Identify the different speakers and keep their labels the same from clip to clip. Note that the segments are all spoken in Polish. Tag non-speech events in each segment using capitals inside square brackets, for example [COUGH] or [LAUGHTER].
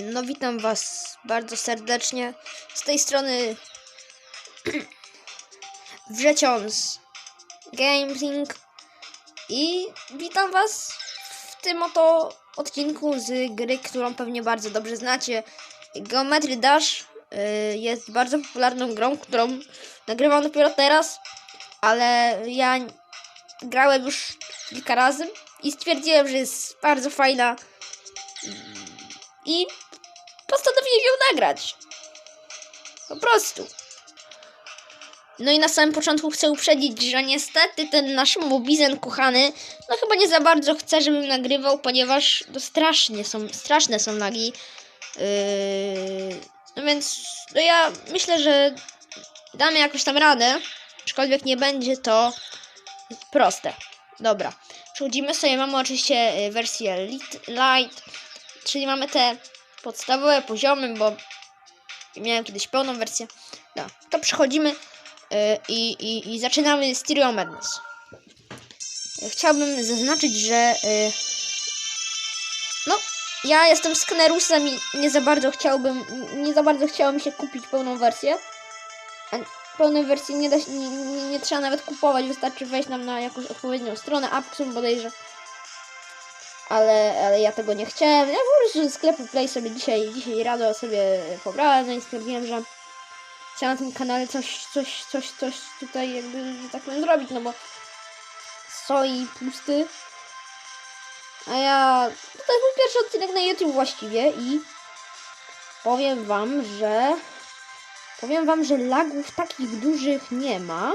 Speaker 1: No witam was bardzo serdecznie. Z tej strony [CLEARS THROAT] Wrzeciąc Gaming i witam was w tym oto odcinku z gry, którą pewnie bardzo dobrze znacie. Geometry Dash y, jest bardzo popularną grą, którą nagrywam dopiero teraz, ale ja grałem już kilka razy i stwierdziłem, że jest bardzo fajna i postanowiłem ją nagrać. Po prostu. No i na samym początku chcę uprzedzić, że niestety ten nasz mobizen kochany, no chyba nie za bardzo chce, żebym nagrywał, ponieważ to strasznie są, straszne są lagi. Yy, no więc, no ja myślę, że damy jakoś tam radę, aczkolwiek nie będzie to proste. Dobra, przechodzimy sobie, mamy oczywiście y, wersję lit, light, czyli mamy te podstawowe poziomy, bo miałem kiedyś pełną wersję. No, to przechodzimy y, i, i, i zaczynamy Stereo Madness. Chciałbym zaznaczyć, że y, no, ja jestem z Knerusem i nie za bardzo chciałbym, nie za bardzo chciało mi się kupić pełną wersję. A pełnej wersji nie, da nie, nie, nie trzeba nawet kupować, wystarczy wejść nam na jakąś odpowiednią stronę, Appsum bodajże ale, ale ja tego nie chciałem. Ja po prostu ze sklepu Play sobie dzisiaj, dzisiaj rado sobie pobrałem, no i stwierdziłem, że chcę na tym kanale coś, coś, coś, coś tutaj jakby, że tak powiem, zrobić, no bo soi pusty. A ja, to jest mój pierwszy odcinek na YouTube właściwie i powiem wam, że powiem wam, że lagów takich dużych nie ma.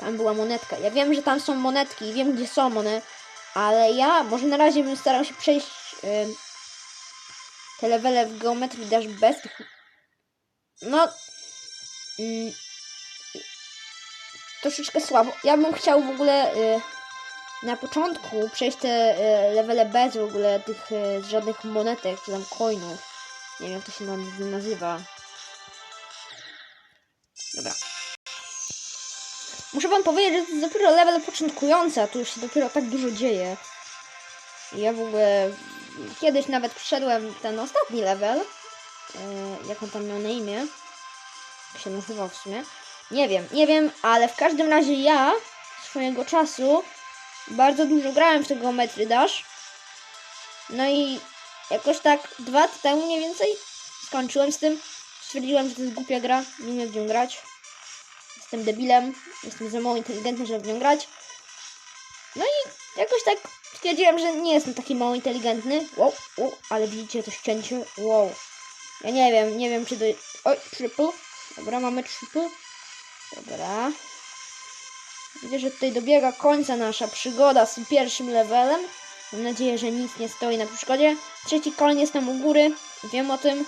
Speaker 1: Tam była monetka. Ja wiem, że tam są monetki i wiem, gdzie są one. Ale ja może na razie bym starał się przejść y, te levele w geometrii bez tych... No... Y, troszeczkę słabo. Ja bym chciał w ogóle y, na początku przejść te y, levele bez w ogóle tych y, żadnych monetek czy tam coinów. Nie wiem jak to się nazywa. Muszę wam powiedzieć, że to jest dopiero level początkujący, a tu już się dopiero tak dużo dzieje. Ja w ogóle kiedyś nawet przeszedłem ten ostatni level. Yy, jak on tam miał na imię? Jak się nazywał w sumie? Nie wiem, nie wiem, ale w każdym razie ja swojego czasu bardzo dużo grałem w tego Geometry Dash. No i jakoś tak dwa lata temu mniej więcej skończyłem z tym. Stwierdziłem, że to jest głupia gra, nie wiem nią grać. Jestem debilem, jestem za mało inteligentny, żeby w nią grać. No i jakoś tak stwierdziłem, że nie jestem taki mało inteligentny. Wow, wow, ale widzicie to ścięcie? Wow. Ja nie wiem, nie wiem czy to... Oj, triple. Dobra, mamy triple. Dobra. Widzę, że tutaj dobiega końca nasza przygoda z pierwszym levelem. Mam nadzieję, że nic nie stoi na przeszkodzie. Trzeci koń tam u góry. Wiem o tym.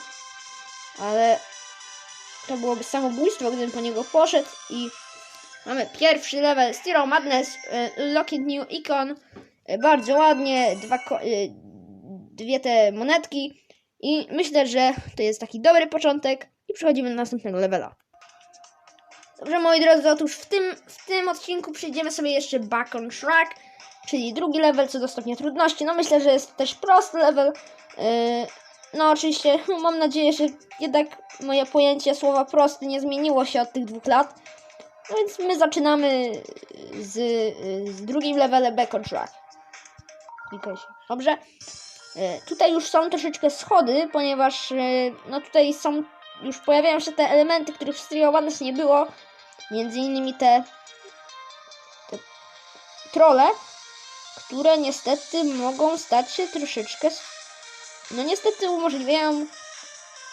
Speaker 1: Ale to byłoby samobójstwo, gdybym po niego poszedł i mamy pierwszy level Stereo Madness, y, Locket New Icon, y, bardzo ładnie, dwa, y, dwie te monetki i myślę, że to jest taki dobry początek i przechodzimy do następnego levela. Dobrze, moi drodzy, otóż w tym, w tym odcinku przejdziemy sobie jeszcze Back on Track, czyli drugi level co do stopnia trudności. No myślę, że jest też prosty level. Yy, no oczywiście [LAUGHS] mam nadzieję, że jednak moje pojęcie słowa prosty nie zmieniło się od tych dwóch lat. No więc my zaczynamy z, z drugim levelem Back on Track. Klikaj się. Dobrze. E, Tutaj już są troszeczkę schody, ponieważ e, no tutaj są, już pojawiają się te elementy, których w Madness nie było. Między innymi te, te trole, które niestety mogą stać się troszeczkę, no niestety umożliwiają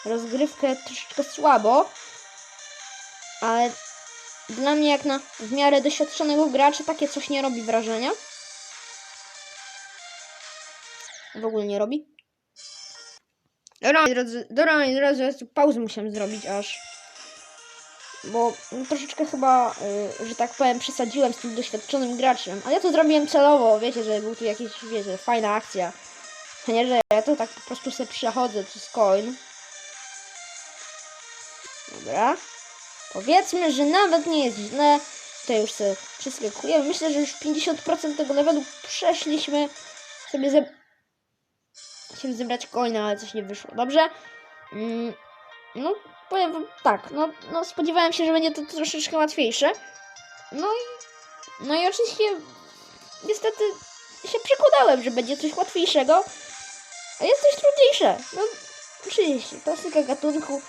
Speaker 1: rozgrywkę troszeczkę słabo, ale dla mnie jak na w miarę doświadczonego gracza takie coś nie robi wrażenia. W ogóle nie robi. Dobra, drodzy, dobra, drodzy, pauzę musiałem zrobić aż. Bo troszeczkę chyba, y, że tak powiem, przesadziłem z tym doświadczonym graczem. Ale ja to zrobiłem celowo, wiecie, że był tu jakiś, wiecie, fajna akcja. Nie, że ja to tak po prostu sobie przechodzę przez coin. Dobra. Powiedzmy, że nawet nie jest źle. Tutaj już sobie przeskakujemy. Myślę, że już 50% tego levelu przeszliśmy. Sobie ze... Chciałem zebrać coina, ale coś nie wyszło. Dobrze? Mm, no, powiem wam tak, no, no spodziewałem się, że będzie to troszeczkę łatwiejsze. No i, no i oczywiście niestety się przekonałem, że będzie coś łatwiejszego, a jest coś trudniejsze. No, oczywiście, klasyka gatunku,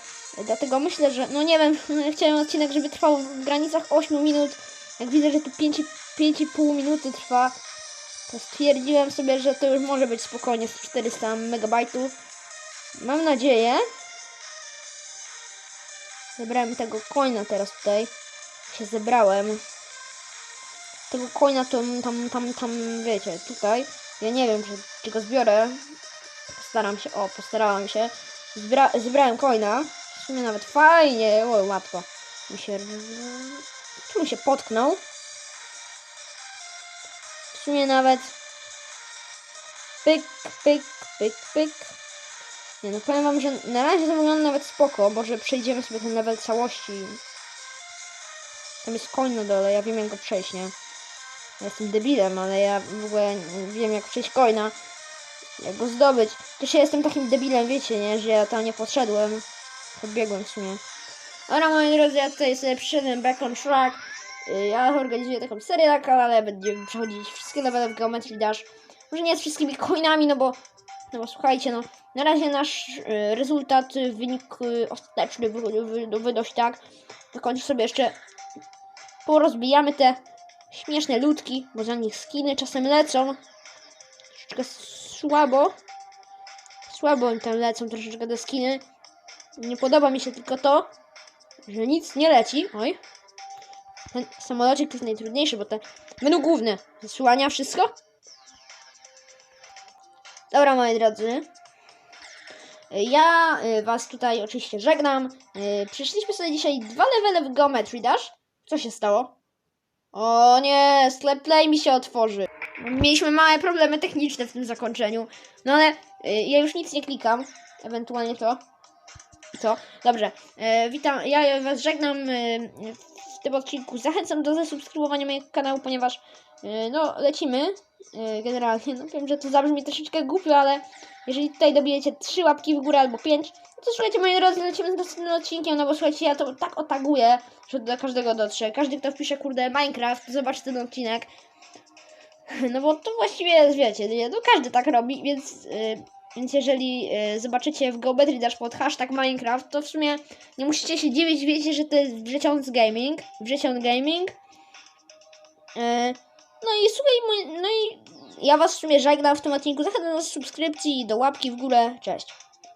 Speaker 1: dlatego myślę, że, no nie wiem, [LAUGHS] chciałem odcinek, żeby trwał w granicach 8 minut. Jak widzę, że tu 5, 5,5 minuty trwa, to stwierdziłem sobie, że to już może być spokojnie z 400 megabajtów. Mam nadzieję. Zebrałem tego coina teraz tutaj. Się zebrałem. Tego coina to tam, tam, tam, wiecie, tutaj. Ja nie wiem, czy, czy go zbiorę. Postaram się, o, postarałam się. Zbra zebrałem coina. W sumie nawet fajnie, o, łatwo. Mi się, mi się potknął. W sumie nawet pyk, pyk, pyk, pyk. Nie no, powiem wam, że na razie to wygląda nawet spoko. Może przejdziemy sobie ten level całości. Tam jest koń na dole, ja wiem jak go przejść, nie? Ja jestem debilem, ale ja w ogóle wiem jak przejść coina. Jak go zdobyć. Też ja jestem takim debilem, wiecie, nie? Że ja tam nie podszedłem. Podbiegłem w sumie. Dobra, moi drodzy, ja tutaj sobie przyszedłem back on track. Y, Ja organizuję taką serię na kanale, będziemy przechodzić wszystkie levele w Geometry Dash. Może nie z wszystkimi coinami, no bo, no bo słuchajcie, no na razie nasz y, rezultat, wynik y, ostateczny wy, wy, wy, wydość tak. Na sobie jeszcze porozbijamy te śmieszne ludki, bo za nich skiny czasem lecą. Troszeczkę słabo. Słabo im tam lecą troszeczkę te skiny. Nie podoba mi się tylko to, że nic nie leci. Oj. Ten samolocik to jest najtrudniejszy, bo ten menu główne zasłania wszystko. Dobra, moi drodzy. Ja y, was tutaj oczywiście żegnam. Y, Przyszliśmy sobie dzisiaj dwa levele w Geometry Dash. Co się stało? O nie, sklep Play mi się otworzy. Mieliśmy małe problemy techniczne w tym zakończeniu. No ale y, ja już nic nie klikam. Ewentualnie to. Co? Dobrze. E, witam, ja was żegnam e, w tym odcinku. Zachęcam do zasubskrybowania mojego kanału, ponieważ e, no lecimy e, generalnie. No wiem, że to zabrzmi troszeczkę głupio, ale jeżeli tutaj dobijecie trzy łapki w górę albo pięć, no to słuchajcie moi drodzy, lecimy z następnym odcinkiem, no bo słuchajcie, ja to tak otaguję, że do każdego dotrze. Każdy, kto wpisze kurde Minecraft, zobaczy ten odcinek. [LAUGHS] No bo to właściwie wiecie, nie? no każdy tak robi, więc, y, więc jeżeli y, zobaczycie w Geometry Dash pod hashtag Minecraft, to w sumie nie musicie się dziwić, wiecie, że to jest Wrzeciąc Gaming, Wrzeciąc Gaming. Y, no i słuchaj, no i ja was w sumie żegnam w tym odcinku, zachęcam do subskrypcji, do łapki w górę, cześć.